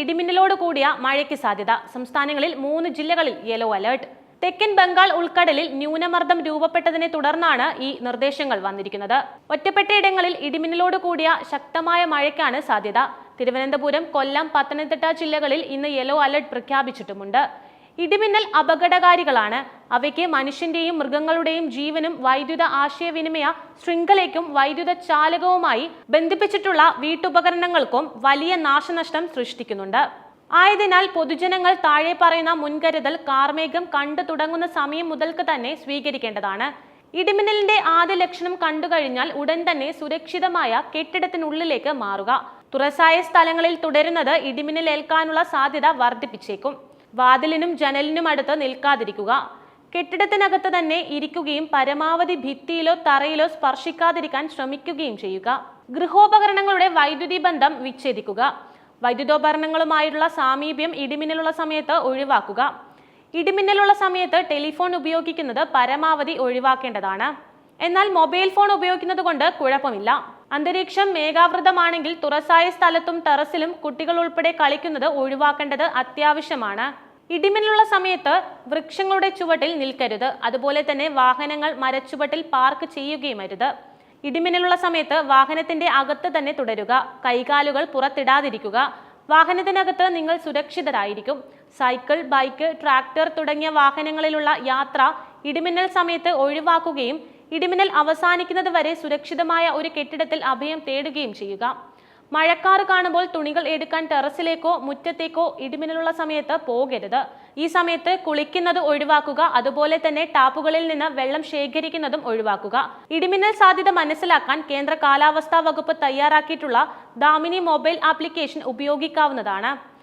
ഇടിമിന്നലോട് കൂടിയ മഴയ്ക്ക് സാധ്യത. സംസ്ഥാനങ്ങളിൽ മൂന്ന് ജില്ലകളിൽ യെല്ലോ അലേർട്ട് തെക്കൻ ബംഗാൾ ഉൾക്കടലിൽ ന്യൂനമർദ്ദം രൂപപ്പെട്ടതിനെ തുടർന്നാണ് ഈ നിർദ്ദേശങ്ങൾ വന്നിരിക്കുന്നത്. ഒറ്റപ്പെട്ടയിടങ്ങളിൽ ഇടിമിന്നലോട് കൂടിയ ശക്തമായ മഴയ്ക്കാണ് സാധ്യത. തിരുവനന്തപുരം കൊല്ലം പത്തനംതിട്ട ജില്ലകളിൽ ഇന്ന് യെല്ലോ അലർട്ട് പ്രഖ്യാപിച്ചിട്ടുമുണ്ട്. ഇടിമിന്നൽ അപകടകാരികളാണ്. അവയ്ക്ക് മനുഷ്യന്റെയും മൃഗങ്ങളുടെയും ജീവനും വൈദ്യുത ആശയവിനിമയ ശൃംഖലയ്ക്കും വൈദ്യുത ചാലകവുമായി ബന്ധിപ്പിച്ചിട്ടുള്ള വീട്ടുപകരണങ്ങൾക്കും വലിയ നാശനഷ്ടം സൃഷ്ടിക്കുന്നുണ്ട്. ആയതിനാൽ പൊതുജനങ്ങൾ താഴെ പറയുന്ന മുൻകരുതൽ കാർമേഘം കണ്ടു തുടങ്ങുന്ന സമയം മുതൽക്ക് തന്നെ സ്വീകരിക്കേണ്ടതാണ്. ഇടിമിന്നലിന്റെ ആദ്യ ലക്ഷണം കണ്ടുകഴിഞ്ഞാൽ ഉടൻ തന്നെ സുരക്ഷിതമായ കെട്ടിടത്തിനുള്ളിലേക്ക് മാറുക. തുറസായ സ്ഥലങ്ങളിൽ തുടരുന്നത് ഇടിമിന്നലേൽക്കാനുള്ള സാധ്യത വർദ്ധിപ്പിച്ചേക്കും. വാതിലിനും ജനലിനും അടുത്ത് നിൽക്കാതിരിക്കുക. കെട്ടിടത്തിനകത്ത് തന്നെ ഇരിക്കുകയും പരമാവധി ഭിത്തിയിലോ തറയിലോ സ്പർശിക്കാതിരിക്കാൻ ശ്രമിക്കുകയും ചെയ്യുക. ഗൃഹോപകരണങ്ങളുടെ വൈദ്യുതി ബന്ധം വിച്ഛേദിക്കുക. വൈദ്യുതോപകരണങ്ങളുമായുള്ള സാമീപ്യം ഇടിമിന്നലുള്ള സമയത്ത് ഒഴിവാക്കുക. ഇടിമിന്നലുള്ള സമയത്ത് ടെലിഫോൺ ഉപയോഗിക്കുന്നത് പരമാവധി ഒഴിവാക്കേണ്ടതാണ്. എന്നാൽ മൊബൈൽ ഫോൺ ഉപയോഗിക്കുന്നത് കൊണ്ട് കുഴപ്പമില്ല. അന്തരീക്ഷം മേഘാവൃതമാണെങ്കിൽ തുറസായ സ്ഥലത്തും ടെറസിലും കുട്ടികൾ ഉൾപ്പെടെ കളിക്കുന്നത് ഒഴിവാക്കേണ്ടത് അത്യാവശ്യമാണ്. ഇടിമിന്നലുള്ള സമയത്ത് വൃക്ഷങ്ങളുടെ ചുവട്ടിൽ നിൽക്കരുത്. അതുപോലെ തന്നെ വാഹനങ്ങൾ മരച്ചുവട്ടിൽ പാർക്ക് ചെയ്യുകയും അരുത്. ഇടിമിന്നലുള്ള സമയത്ത് വാഹനത്തിന്റെ അകത്ത് തന്നെ തുടരുക. കൈകാലുകൾ പുറത്തിടാതിരിക്കുക. വാഹനത്തിനകത്ത് നിങ്ങൾ സുരക്ഷിതരായിരിക്കും. സൈക്കിൾ ബൈക്ക് ട്രാക്ടർ തുടങ്ങിയ വാഹനങ്ങളിലുള്ള യാത്ര ഇടിമിന്നൽ സമയത്ത് ഒഴിവാക്കുകയും ഇടിമിന്നൽ അവസാനിക്കുന്നത് വരെ സുരക്ഷിതമായ ഒരു കെട്ടിടത്തിൽ അഭയം തേടുകയും ചെയ്യുക. മഴക്കാറ് കാണുമ്പോൾ തുണികൾ എടുക്കാൻ ടെറസിലേക്കോ മുറ്റത്തേക്കോ ഇടിമിന്നലുള്ള സമയത്ത് പോകരുത്. ഈ സമയത്ത് കുളിക്കുന്നത് ഒഴിവാക്കുക അതുപോലെ തന്നെ ടാപ്പുകളിൽ നിന്ന് വെള്ളം ശേഖരിക്കുന്നതും ഒഴിവാക്കുക. ഇടിമിന്നൽ സാധ്യത മനസ്സിലാക്കാൻ കേന്ദ്ര കാലാവസ്ഥാ വകുപ്പ് തയ്യാറാക്കിയിട്ടുള്ള ദാമിനി മൊബൈൽ ആപ്ലിക്കേഷൻ ഉപയോഗിക്കാവുന്നതാണ്.